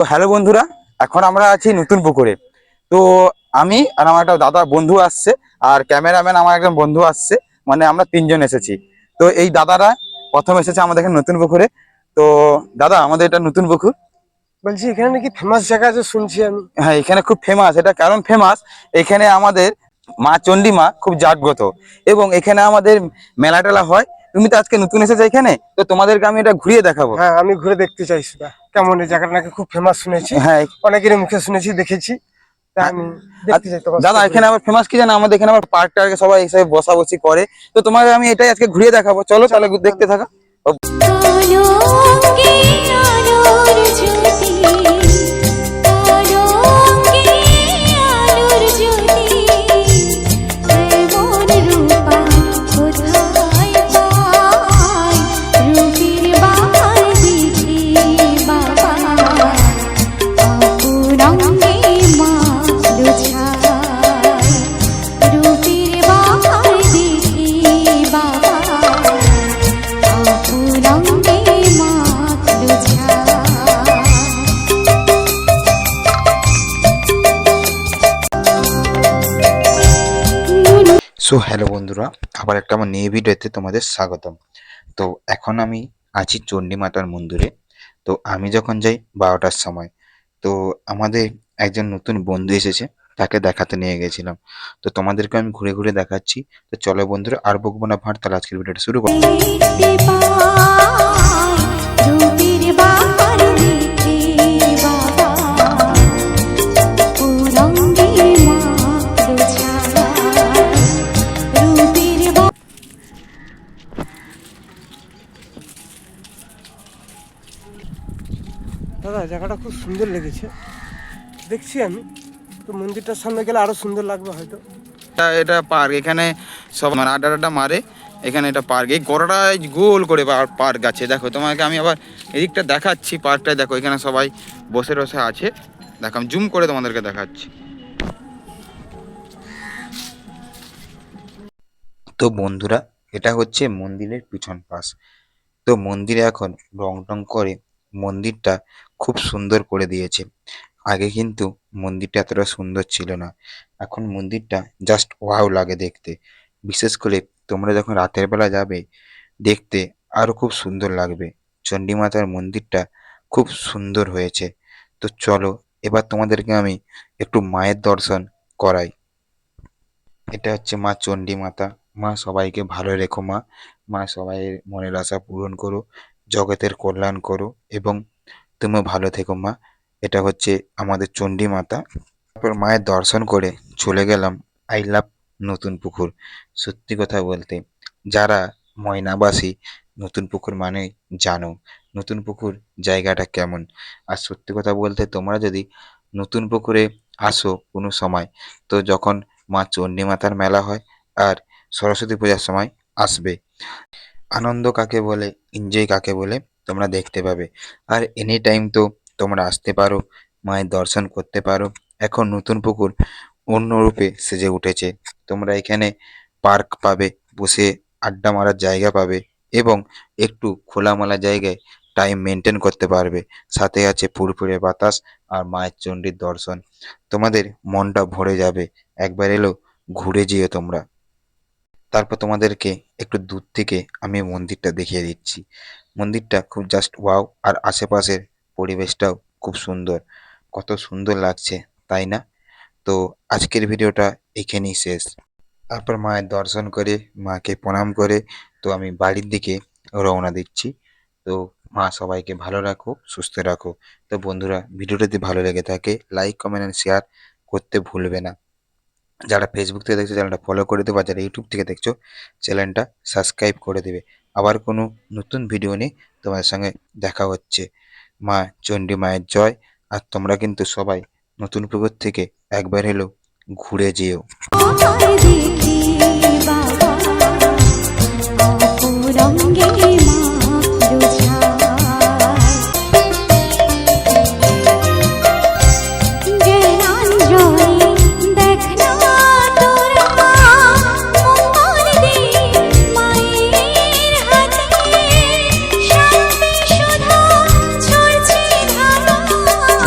তো হ্যালো বন্ধুরা এখন আমরা আছি নতুন পুকুরে। তো আমি আর আমার একটা দাদা বন্ধু আসছে আর ক্যামেরাম্যান আমার একজন বন্ধু আসছে মানে আমরা তিনজন এসেছি। তো এই দাদারা প্রথম এসেছে আমাদের এখানে নতুন পুকুরে। তো দাদা আমাদের এটা নতুন পুকুর। বলছি এখানে নাকি ফেমাস জায়গা আছে শুনছি আমি। হ্যাঁ এখানে খুব ফেমাস এটা কারণ ফেমাস এখানে আমাদের মা চণ্ডী মা খুব জাগ্রত। এবং এখানে আমাদের মেলা টেলা হয়। তুমি তো আজকে নতুন এসেছ এখানে তো তোমাদেরকে আমি এটা ঘুরিয়ে দেখাবো। হ্যাঁ আমি ঘুরে দেখতে চাই সেটা। কেমন এই জায়গাটা নাকি খুব ফেমাস শুনেছি। হ্যাঁ অনেকেরই মুখে শুনেছি দেখেছি। আমি দেখতে চাই দাদা এখানে আবার ফেমাস কি জানো? আমাদের এখানে আবার পার্ক টার্কে সবাই এসে বসাবসি করে। তো তোমাকে আমি এটাই আজকে ঘুরিয়ে দেখাবো। চলো তাহলে দেখতে থাকো। সো হ্যালো বন্ধুরা, আবার একটা আমার নিয়ে ভিডিওতে তোমাদের স্বাগতম। তো এখন আমি আছি চণ্ডী মাতার মন্দিরে। তো আমি যখন যাই বারোটার সময়, তো আমাদের একজন নতুন বন্ধু এসেছে, তাকে দেখাতে নিয়ে গেছিলাম। তো তোমাদেরকে আমি ঘুরে ঘুরে দেখাচ্ছি। তো চলো বন্ধুরা, আর বকবো না ভাঁড় তাহলে আজকের ভিডিওটা শুরু করি। দাদা জায়গাটা খুব সুন্দর লেগেছে। দেখছি আমি তো মন্দিরটার সামনে গেলে আরও সুন্দর লাগবে হয়তো। এটা এটা পার্ক এখানে সব মানে আড্ডা আড্ডা মারে এখানে এটা পার্ক। এই গড়াটা গোল করে পার্ক আছে। দেখো তোমাকে আমি আবার এদিকটা দেখাচ্ছি পার্কটা দেখো এখানে সবাই বসে বসে আছে। দেখো আমি জুম করে তোমাদেরকে দেখাচ্ছি। তো বন্ধুরা এটা হচ্ছে মন্দিরের পিছন পাশ। তো মন্দিরে এখন রং টং করে মন্দিরটা খুব সুন্দর করে দিয়েছে। আগে কিন্তু মন্দিরটা এতটা সুন্দর ছিল না। এখন মন্দিরটা জাস্ট ওয়াও লাগে দেখতে। বিশেষ করে তোমরা যখন রাতের বেলা যাবে, দেখতে আরও খুব সুন্দর লাগবে। চণ্ডী মাতার মন্দিরটা খুব সুন্দর হয়েছে। তো চলো, এবার তোমাদেরকে আমি একটু মায়ের দর্শন করাই। এটা হচ্ছে মা চণ্ডী মাতা। মা সবাইকে ভালো রেখো মা। মা সবাইয়ের মনের আশা পূরণ করো, জগতের কল্যাণ করো এবং তুমি ভালো থেকো, মা। এটা হচ্ছে আমাদের চণ্ডী মাতা। তারপর মায়ের দর্শন করে চলে গেলাম আই লাভ নতুন পুকুর। সত্যি কথা বলতে, যারা ময়নাবাসী, নতুন পুকুর মানে জানো নতুন পুকুর জায়গাটা কেমন। আর সত্যি কথা বলতে, তোমরা যদি নতুন পুকুরে আসো কোনো সময়, তো যখন মা চণ্ডী মাতার মেলা হয় আর সরস্বতী পূজার সময় আসবে, আনন্দ কাকে বলে এনজয় কাকে বলে তোমরা দেখতে পাবে। আর এনি টাইম তো তোমরা আসতে পারো, মায়ের দর্শন করতে পারো। এখন নতুন পুকুর অন্য রূপে সেজে উঠেছে। তোমরা এখানে পার্ক পাবে, বসে আড্ডা মারার জায়গা পাবে এবং একটু খোলামেলা জায়গায় টাইম মেনটেন করতে পারবে। সাথে আছে ফুরফুরে বাতাস আর মায়ের চণ্ডীর দর্শন। তোমাদের মনটা ভরে যাবে। একবার এলো, ঘুরে যেও তোমরা। তারপর তোমাদেরকে একটু দূর থেকে আমি মন্দিরটা দেখিয়ে দিচ্ছি। মন্দিরটা খুব জাস্ট ওয়াও আর আশেপাশের পরিবেশটাও খুব সুন্দর। কত সুন্দর লাগছে, তাই না? তো আজকের ভিডিওটা এখানেই শেষ। তারপর মায়ের দর্শন করে, মাকে প্রণাম করে, তো আমি বাড়ির দিকে রওনা দিচ্ছি। তো মা সবাইকে ভালো রাখো, সুস্থ রাখো। তো বন্ধুরা, ভিডিওটা যদি ভালো লেগে থাকে লাইক কমেন্ট অ্যান্ড শেয়ার করতে ভুলবে না। যারা ফেসবুক থেকে দেখছ চ্যানেলটা ফলো করে দেবে বা যারা ইউটিউব থেকে দেখছ চ্যানেলটা সাবস্ক্রাইব করে দেবে। আবার কোনো নতুন ভিডিও নিয়ে তোমাদের সঙ্গে দেখা হচ্ছে। মা চণ্ডী মায়ের জয়। আর তোমরা কিন্তু সবাই নতুন পুকুর থেকে একবার হলেও ঘুরে যেও।